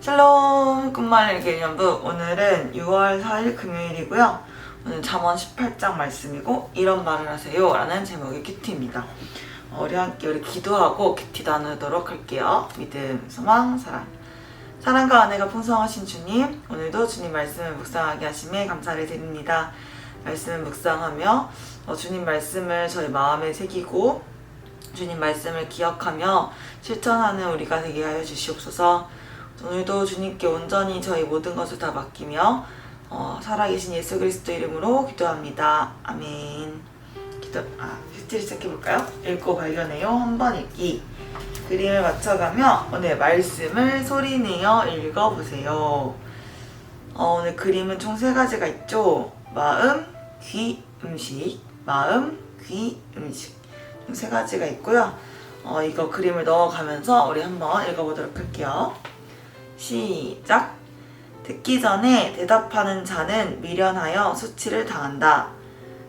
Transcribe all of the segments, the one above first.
샬롬 끝말 일기념부 오늘은 6월 4일 금요일이고요. 오늘 잠언 18장 말씀이고 이런 말을 하세요 라는 제목의 큐티입니다. 어, 우리 함께 우리 기도하고 큐티 나누도록 할게요. 믿음, 소망, 사랑. 사랑과 은혜가 풍성하신 주님, 오늘도 주님 말씀을 묵상하게 하심에 감사를 드립니다. 말씀을 묵상하며 어, 주님 말씀을 저희 마음에 새기고 주님 말씀을 기억하며 실천하는 우리가 되게 하여 주시옵소서. 오늘도 주님께 온전히 저희 모든 것을 다 맡기며 어, 살아계신 예수 그리스도 이름으로 기도합니다. 아멘. 기도 아 큐티를 시작해 볼까요? 읽고 발견해요. 한 번 읽기. 그림을 맞춰가며 오늘 말씀을 소리내어 읽어보세요. 어, 오늘 그림은 총 세 가지가 있죠. 마음, 귀, 음식. 마음, 귀, 음식. 총세 가지가 있고요. 어, 이거 그림을 넣어가면서 우리 한번 읽어보도록 할게요. 시작. 듣기 전에 대답하는 자는 미련하여 수치를 당한다.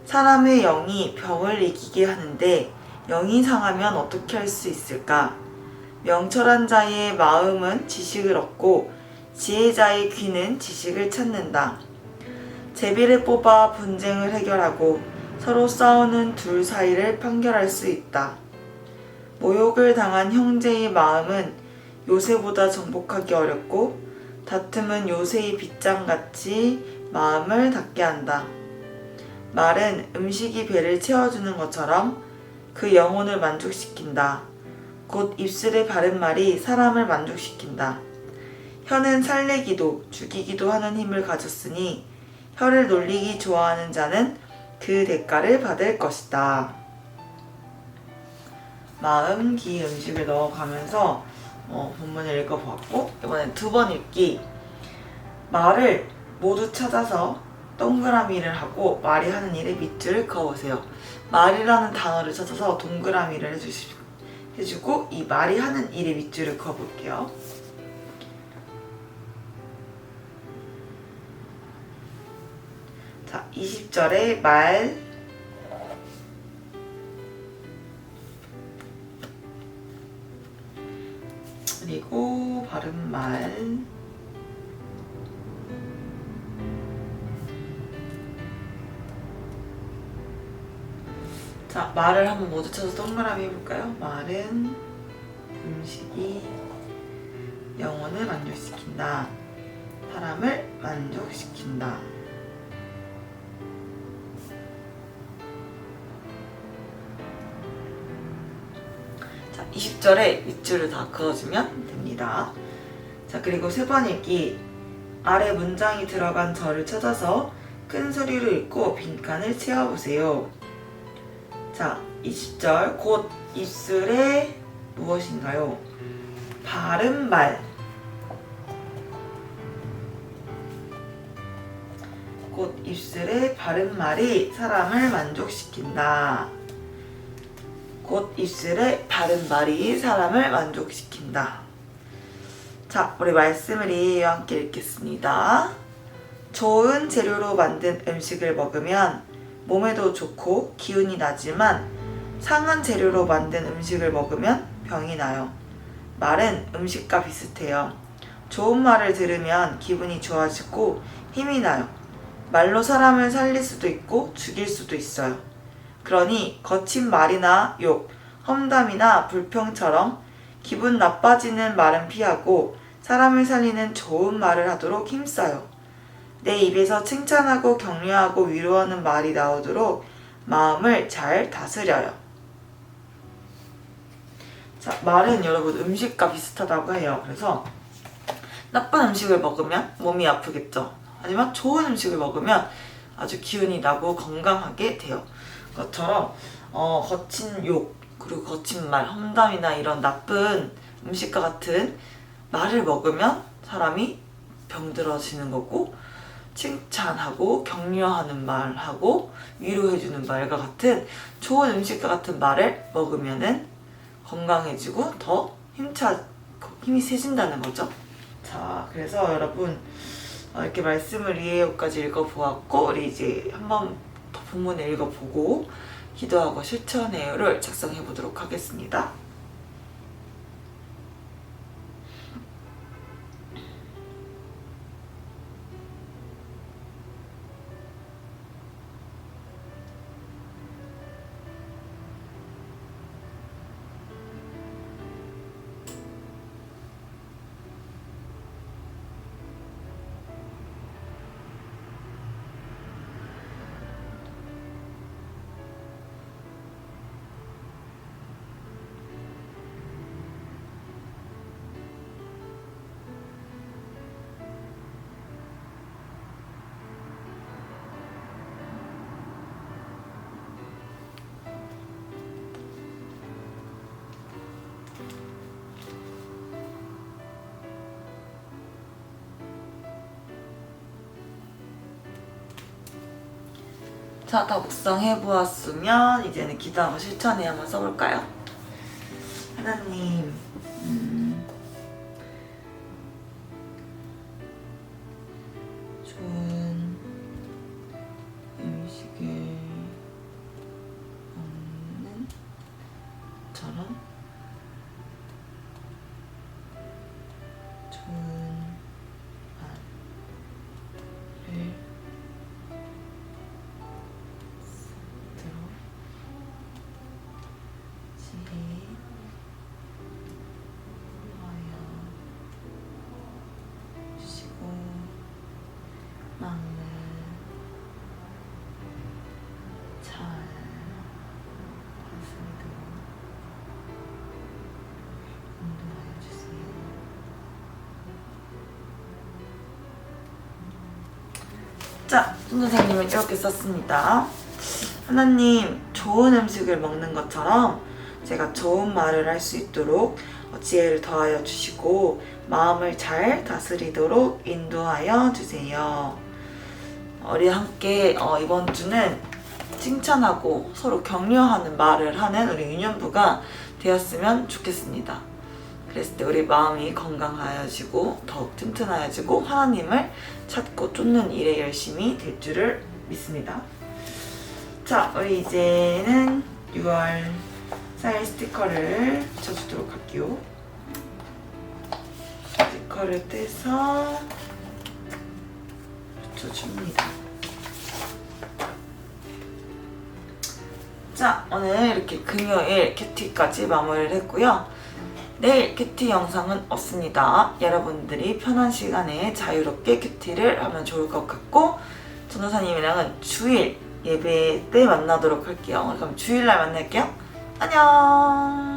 사람의 영이 병을 이기게 하는데 영이 상하면 어떻게 할 수 있을까? 명철한 자의 마음은 지식을 얻고 지혜자의 귀는 지식을 찾는다. 제비를 뽑아 분쟁을 해결하고 서로 싸우는 둘 사이를 판결할 수 있다. 모욕을 당한 형제의 마음은 요새보다 정복하기 어렵고 다툼은 요새의 빗장같이 마음을 닫게 한다. 말은 음식이 배를 채워주는 것처럼 그 영혼을 만족시킨다. 곧 입술에 바른 말이 사람을 만족시킨다. 혀는 살리기도 죽이기도 하는 힘을 가졌으니 혀를 놀리기 좋아하는 자는 그 대가를 받을 것이다. 마음, 기, 음식을 넣어가면서 어, 본문을 읽어보았고 이번엔 두 번 읽기 말을 모두 찾아서 동그라미를 하고 말이 하는 일에 밑줄을 그어보세요. 말이라는 단어를 찾아서 동그라미를 해주시, 해주고 이 말이 하는 일에 밑줄을 그어볼게요. 20절에 말 그리고 바른 말 자, 말을 한번 모두 쳐서 동그라미 해볼까요? 말은 음식이 영혼을 만족시킨다. 사람을 만족시킨다. 20절에 밑줄을 다 그어주면 됩니다. 자, 그리고 세 번 읽기. 아래 문장이 들어간 절을 찾아서 큰 소리로 읽고 빈칸을 채워보세요. 자, 20절. 곧 입술에 무엇인가요? 바른 말. 곧 입술에 바른 말이 사람을 만족시킨다. 곧 입술에 바른 말이 사람을 만족시킨다. 자, 우리 말씀을 이해와 함께 읽겠습니다. 좋은 재료로 만든 음식을 먹으면 몸에도 좋고 기운이 나지만 상한 재료로 만든 음식을 먹으면 병이 나요. 말은 음식과 비슷해요. 좋은 말을 들으면 기분이 좋아지고 힘이 나요. 말로 사람을 살릴 수도 있고 죽일 수도 있어요. 그러니 거친 말이나 욕, 험담이나 불평처럼 기분 나빠지는 말은 피하고 사람을 살리는 좋은 말을 하도록 힘써요. 내 입에서 칭찬하고 격려하고 위로하는 말이 나오도록 마음을 잘 다스려요. 자, 말은 여러분 음식과 비슷하다고 해요. 그래서 나쁜 음식을 먹으면 몸이 아프겠죠. 하지만 좋은 음식을 먹으면 아주 기운이 나고 건강하게 돼요. 것처럼 어, 거친 욕 그리고 거친 말, 험담이나 이런 나쁜 음식과 같은 말을 먹으면 사람이 병들어지는 거고 칭찬하고 격려하는 말하고 위로해주는 말과 같은 좋은 음식과 같은 말을 먹으면은 건강해지고 더 힘차 힘이 세진다는 거죠. 자, 그래서 여러분 어, 이렇게 말씀을 이해까지 읽어보았고 우리 이제 한번 더 본문을 읽어보고 기도하고 실천해요를 작성해 보도록 하겠습니다. 자, 다 묵상해 보았으면 이제는 기도하고 실천에 한번 써볼까요? 하나님, 자, 손 선생님은 이렇게 썼습니다. 하나님, 좋은 음식을 먹는 것처럼 제가 좋은 말을 할 수 있도록 어, 지혜를 더하여 주시고 마음을 잘 다스리도록 인도하여 주세요. 우리 함께 어, 이번 주는 칭찬하고 서로 격려하는 말을 하는 우리 유년부가 되었으면 좋겠습니다. 그랬을 때 우리 마음이 건강하여지고 더욱 튼튼하여지고 하나님을 찾고 쫓는 일에 열심히 될 줄을 믿습니다. 자, 우리 이제는 6월 4일 스티커를 붙여주도록 할게요. 스티커를 떼서 붙여줍니다. 자, 오늘 이렇게 금요일 큐티까지 마무리를 했고요. 내일 큐티 영상은 없습니다. 여러분들이 편한 시간에 자유롭게 큐티를 하면 좋을 것 같고 전도사님이랑은 주일 예배 때 만나도록 할게요. 그럼 주일날 만날게요. 안녕.